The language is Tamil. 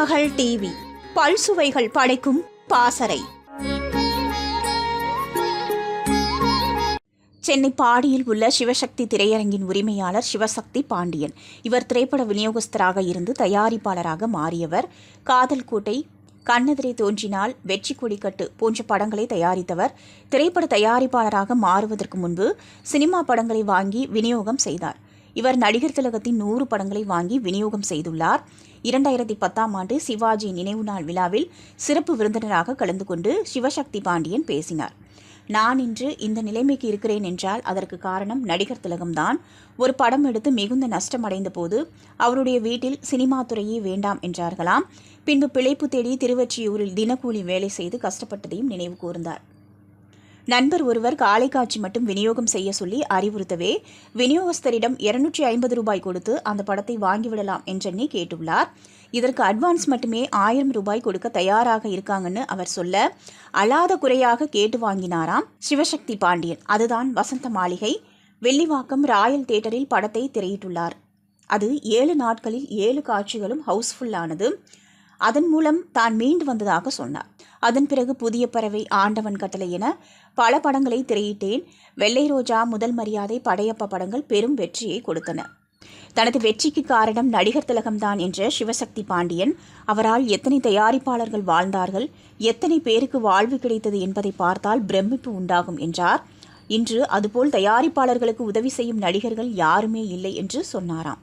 மகள் டிவி. பல்சுவைகள் படைக்கும் பாசறை. சென்னை பாடியில் உள்ள சிவசக்தி திரையரங்கின் உரிமையாளர் சிவசக்தி பாண்டியன். இவர் திரைப்பட விநியோகஸ்தராக இருந்து தயாரிப்பாளராக மாறியவர். காதல் கூட்டை கண்ணெதிரே தோன்றினால் வெற்றி கொடிக்கட்டு போன்ற படங்களை தயாரித்தவர். திரைப்பட தயாரிப்பாளராக மாறுவதற்கு முன்பு சினிமா படங்களை வாங்கி விநியோகம் செய்தார். இவர் நடிகர் திலகத்தின் நூறு படங்களை வாங்கி விநியோகம் செய்துள்ளார். இரண்டாயிரத்தி பத்தாம் ஆண்டு சிவாஜி நினைவு நாள் விழாவில் சிறப்பு விருந்தினராக கலந்து கொண்டு சிவசக்தி பாண்டியன் பேசினார். நான் இன்று இந்த நிலைமைக்கு இருக்கிறேன் என்றால் அதற்கு காரணம் நடிகர் திலகம்தான் ஒரு படம் எடுத்து மிகுந்த நஷ்டமடைந்த போது அவருடைய வீட்டில் சினிமா துறையே வேண்டாம் என்றார்களாம். பின்பு பிழைப்பு தேடி திருவொற்றியூரில் தினக்கூலி வேலை செய்து கஷ்டப்பட்டதையும் நினைவு கூர்ந்தார். நண்பர் ஒருவர் காலை காட்சி மட்டும் விநியோகம் செய்ய சொல்லி அறிவுறுத்தவே விநியோகஸ்தரிடம் இருநூற்றி ஐம்பது ரூபாய் கொடுத்து அந்த படத்தை வாங்கிவிடலாம் என்றெண்ணி கேட்டுள்ளார். இதற்கு அட்வான்ஸ் மட்டுமே ஆயிரம் ரூபாய் கொடுக்க தயாராக இருக்காங்கன்னு அவர் சொல்ல அழாத குறையாக கேட்டு வாங்கினாராம் சிவசக்தி பாண்டியன். அதுதான் வசந்த மாளிகை. வெள்ளிவாக்கம் ராயல் தியேட்டரில் படத்தை திரையிட்டுள்ளார். அது ஏழு நாட்களில் ஏழு காட்சிகளும் ஹவுஸ்ஃபுல்லானது அதன் மூலம் தான் மீண்டு வந்ததாக சொன்னார். அதன் பிறகு புதிய பறவை ஆண்டவன் கட்டளை என பல படங்களை திரையிட்டேன். வெள்ளை ரோஜா முதல் மரியாதை படையப்ப படங்கள் பெரும் வெற்றியை கொடுத்தன. தனது வெற்றிக்கு காரணம் நடிகர் திலகம்தான் என்ற சிவசக்தி பாண்டியன். அவரால் எத்தனை தயாரிப்பாளர்கள் வாழ்ந்தார்கள் எத்தனை பேருக்கு வாழ்வு கிடைத்தது என்பதை பார்த்தால் பிரமிப்பு உண்டாகும் என்றார். இன்று அதுபோல் தயாரிப்பாளர்களுக்கு உதவி செய்யும் நடிகர்கள் யாருமே இல்லை என்று சொன்னாராம்.